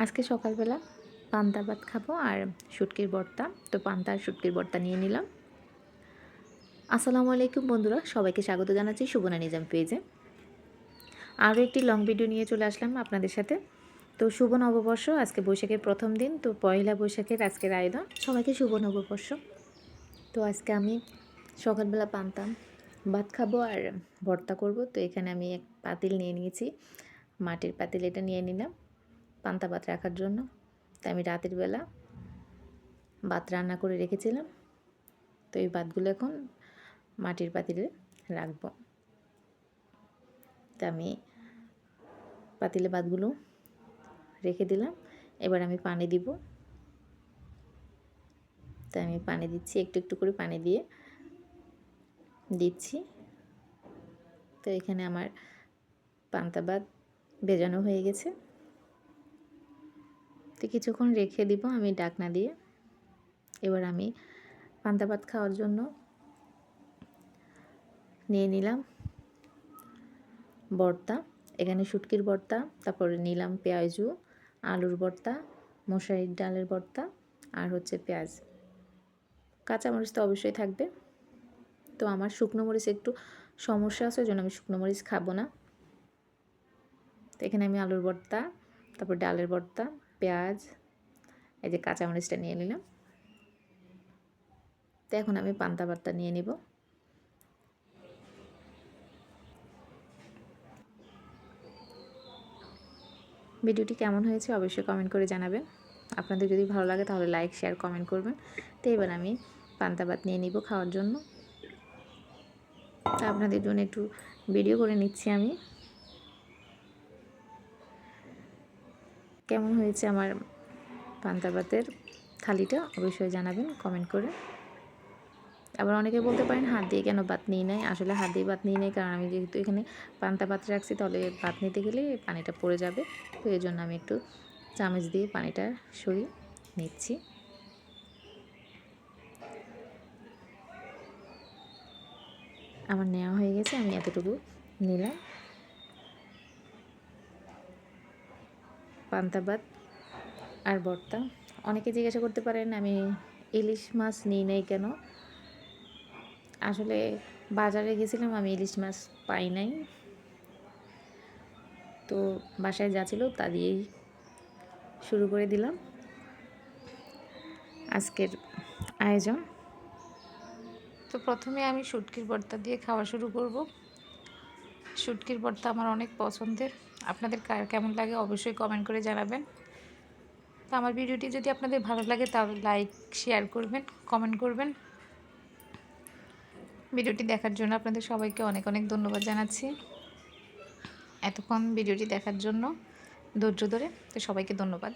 আজকে সকালবেলা পান্তা ভাত খাব আর শুটকির ভর্তা। তো পান্তা আর শুটকির ভর্তা নিয়ে নিলাম। আসসালামু আলাইকুম বন্ধুরা, সবাইকে স্বাগত জানাচ্ছি সুবনা নিজাম পেজে। আরও একটি লং ভিডিও নিয়ে চলে আসলাম আপনাদের সাথে। তো শুভ নববর্ষ, আজকে বৈশাখের প্রথম দিন, তো পয়লা বৈশাখের আজকের আয়োজন। সবাইকে শুভ নববর্ষ। তো আজকে আমি সকালবেলা পান্তা ভাত খাব আর ভর্তা করব। তো এখানে আমি এক পাতিল নিয়ে নিয়েছি, মাটির পাতিল এটা নিয়ে নিলাম। পান্তা ভাত রাখার জন্য। তাই আমি রাতের বেলা ভাত রান্না করে রেখেছিলাম। তো এই ভাতগুলো এখন মাটির পাতিলে রাখব। তা আমি পাতিলে ভাতগুলো রেখে দিলাম। এবার আমি পানি দিব। তাই আমি পানি দিচ্ছি, একটু একটু করে পানি দিয়ে দিচ্ছি। তো এখানে আমার পান্তা ভাত ভেজানো হয়ে গেছে। তো কিছুক্ষণ রেখে দিব আমি ডাকনা দিয়ে। এবার আমি পান্তা ভাত খাওয়ার জন্য নিয়ে নিলাম বর্তা এখানে শুটকির বর্তা তারপরে নিলাম পেঁয়াজু, আলুর বর্তা মশারির ডালের বর্তা আর হচ্ছে পেঁয়াজ। কাঁচামরিচ তো অবশ্যই থাকবে। তো আমার শুকনো মরিচ একটু সমস্যা আছে ওই জন্য আমি শুকনো মরিচ খাব না। তো এখানে আমি আলুর ভর্তা, তারপর ডালের ভর্তা পেঁয়াজ, এই যে কাঁচামরিচটা নিয়ে নিলাম। তো এখন আমি পান্তা ভর্তা নিয়ে নিব। ভিডিওটি কেমন হয়েছে অবশ্যই কমেন্ট করে জানাবেন। আপনাদের যদি ভালো লাগে তাহলে লাইক শেয়ার কমেন্ট করবেন। তো এবার আমি পান্তা ভাত নিয়ে নিব খাওয়ার জন্য। তা আপনাদের জন্য একটু ভিডিও করে নিচ্ছি আমি। কেমন হয়েছে আমার পান্তা ভাতের থালিটা অবশ্যই জানাবেন কমেন্ট করে। আবার অনেকে বলতে পারেন, হাত দিয়ে কেন ভাত নিয়ে নেয় আসলে হাত দিয়ে ভাত নিয়ে নেয় কারণ আমি যেহেতু এখানে পান্তা পাত্রে রাখছি, তাহলে ভাত নিতে গেলে পানিটা পড়ে যাবে। তো এই জন্য আমি একটু চামচ দিয়ে পানিটা সরিয়ে নিচ্ছি। আমার নেওয়া হয়ে গেছে, আমি এতটুকু নিলাম। পান্তা ভাত আর ভর্তা। অনেকে জিজ্ঞাসা করতে পারেন, আমি ইলিশ মাছ নিই নাই কেন? আসলে বাজারে গেছিলাম, আমি ইলিশ মাছ পাই নাই। তো বাসায় যা ছিল তা দিয়েই শুরু করে দিলাম। আজকের আয়োজন। তো প্রথমে আমি শুটকির ভর্তা দিয়ে খাওয়া শুরু করব। শুটকির ভর্তা আমার অনেক পছন্দের। আপনাদের কার কেমন লাগে অবশ্যই কমেন্ট করে জানাবেন। তো আমার ভিডিওটি যদি আপনাদের ভালো লাগে তাহলে লাইক শেয়ার করবেন কমেন্ট করবেন। ভিডিওটি দেখার জন্য আপনাদের সবাইকে অনেক অনেক ধন্যবাদ জানাচ্ছি। এতক্ষণ ভিডিওটি দেখার জন্য ধৈর্য ধরে তো সবাইকে ধন্যবাদ।